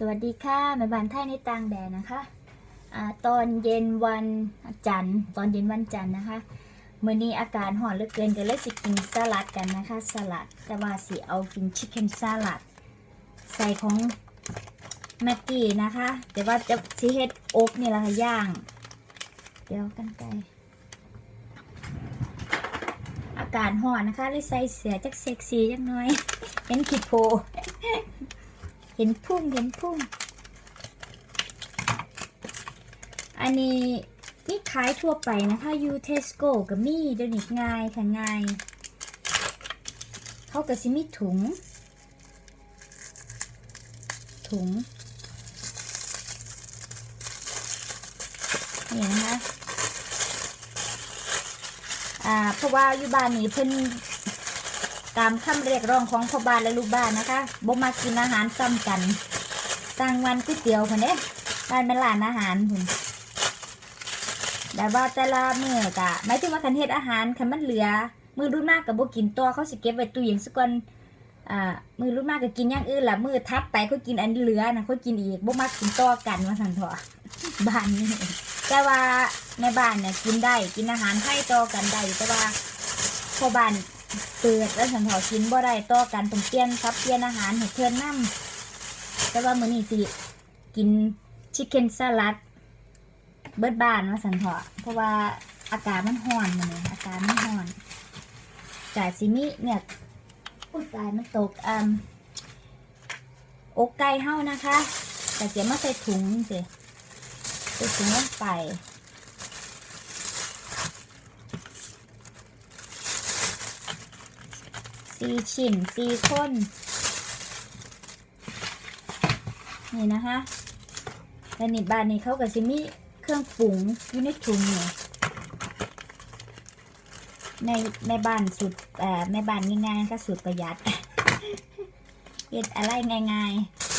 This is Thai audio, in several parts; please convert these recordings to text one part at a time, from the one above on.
สวัสดีค่ะแม่บ้านไทยในต่างแดนนะคะอ่าตอนเย็นวันจันทร์ตอนเย็นวันจันทร์นะคะเมื้อนี้อากาศร้อนเหลือเกินก็เลยสิกินสลัดกันนะคะสลัดแต่ว่าสิเอากินชิคเก้นสลัด ใส่ของแม็กกี้นะคะ แต่ว่าจะสิเฮ็ดอกนี่แหละค่ะย่าง เดี๋ยวกันไกลอากาศร้อนนะคะเลยใส่เสือจักเซ็กซี่จักน่อย เห็นขีดโพ เห็นพุ่งเห็นพุ่งอันนี้นี่ขายทั่วไปนะคะยูเทสโก้กับมี่เดนี้ง่ายค่ะง่ายเขาก็สิมีถุง ถุงนี่นะคะอ่าเพราะว่าอยู่บ้านนี้เพิ่น ตามคำเรียกร้องของพ่อบ้านและลูกบ้านนะคะบ่มากินอาหารซ้ำกันสั่งวันก๋วยเตี๋ยวคนเด้บ้านเป็นร้านอาหารคุณแต่ว่าแต่ละมื้อกะหมายถึงว่าคันเฮ็ดอาหารคันมันเหลือ มือรุ่นมากกับบ่กินตัวเขาสิเก็บไว้ตู้เย็นสักก่อนอ่ามือรุ่นมากก็กินอย่างอื่นละมือทับไปเขากินอันเหลือนะเขากินอีกบ่มากินต่อกันว่าซั่นเถอะบ้านนี้แต่ว่าในบ้านเนี่ยกินได้กินอาหารไทยต่อกันได้แต่ว่าพ่อบ้าน เปิดแล้วฉันขอกินบ่ได้ต่อกันต้องเปลี่ยนครับเปลี่ยนอาหารให้เพื่อนนั่แต่ว่ามื้อนี้สิกินชิคเก้นสลัด เบิดบ้านว่าสันเถาะเพราะว่าอากาศมันร้อนมื้อนี้อากาศมันร้อนกาซิมิเนี่ยอุ้ยตายมันตกอ่ำอกไก่เฮานะคะแต่เสียมาใส่ถุงสิใส่ถุงลงไป สี่ชิ้นสี่คนนี่นะคะและนี่บ้านนี้เขากับซิมีเครื่องปรุงอยู่ในถุงนี่ในในบ้านสุดเอ่อในบ้านง่ายๆก็สูตรประหยัดเฮ็ดอะไรง่าย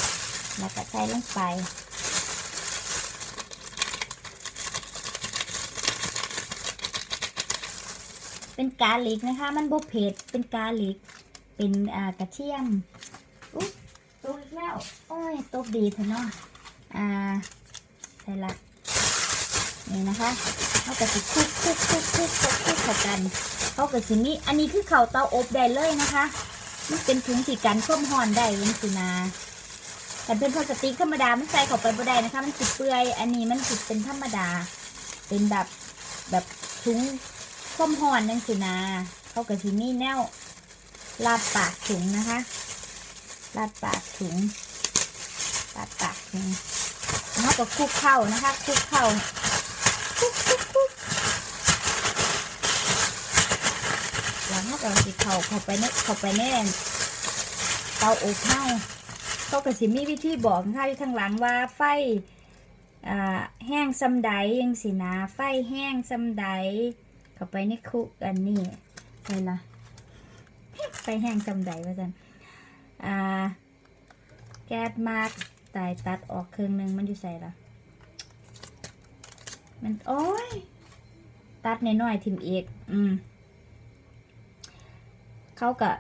ๆ แล้วก็ใส่ลงไป เป็นกาลิกนะคะ มันบเผ็ดเป็นกาลิก เป็นอ่ากระเทียมอุ๊ยตกอีกแล้ว โอ้ยตกดีเถอะเนาะอ่าใส่ละนี่นะคะเขาก็สิคลุกคลุกคลุกคลุกคลุกคลุกเข้ากันเขาก็สิมีอันนี้คือเข่าเตาอบได้เลยนะคะมันเป็นถุงสีกันข้มหอนได้ยังสินาแต่เป็นพลาสติกธรรมดาไมันใส่เข้าไปบ่ได้นะคะ มันสิเปื่อย อันนี้มันสิเป็นธรรมดา เป็นแบบแบบถุง ข้มหอนนังสินาเขากับที่นี่แนวลาดปากถุงนะคะลาดปากถุงลาดปากถุงแล้วเขาก็คลุกเข้านะคะคลุกเข้าคลุกคุกคุกแล้วเขาก็สิเข้าเข้าไปในเข้าไปในเตาอบเข้าเขาก็สิมีวิธีบอกนะคะที่ทางหลังว่าไฟแห้งซำใดยังสินะไฟแห้งซำใด เข้าไปในคุกอันนี้ใส่ละไฟแห้งจำใดว่าจันอ่า แก๊สมากตายตัดออกครึ่งหนึ่งมันอยู่ใส่ละมันโอ้ย ตัดน้อยๆทิมเอกอืม เขาก็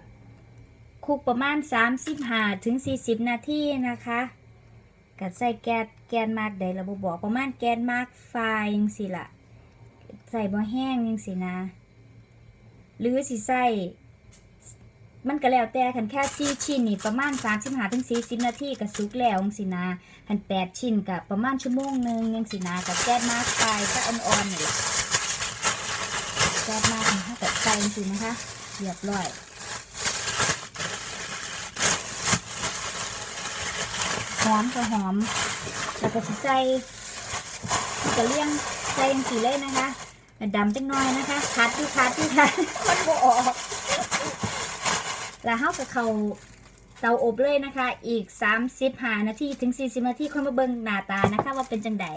คุกประมาณสามสิบห้าถึงสี่สิบนาทีนะคะกัดใส่แก๊สแกนมากใดระบบบอกประมาณแกนมากไฟยังสิละ ใส่บ่แห้งยังสินะ หรือสิใส่มันก็แล้วแต่คันแค่สี่ชิ้นนี่ประมาณสามสิบห้าถึงสี่สิบนาทีก็สุกแล้วยังสินะคันแปดชิ้นก็ประมาณชั่วโมงหนึ่งยังสินะกับแก๊สมากไฟก็อ่อนๆนี่แหละแก๊สมากนะคะกับไฟจริงนะคะเรียบร้อยหอมก็หอม แล้วก็สิใส่ก็เลี้ยงใส่ยังสีเลยนะคะ ดำจังน้อยนะคะคัดที่คัดที่คัดมันบ่ออกแล้วเฮากับเขาเตาอบเลยนะคะ อีก 35 นาทีถึง 40 นาทีค่อยมาเบิ่งหน้าตานะคะ ว่าเป็นจังได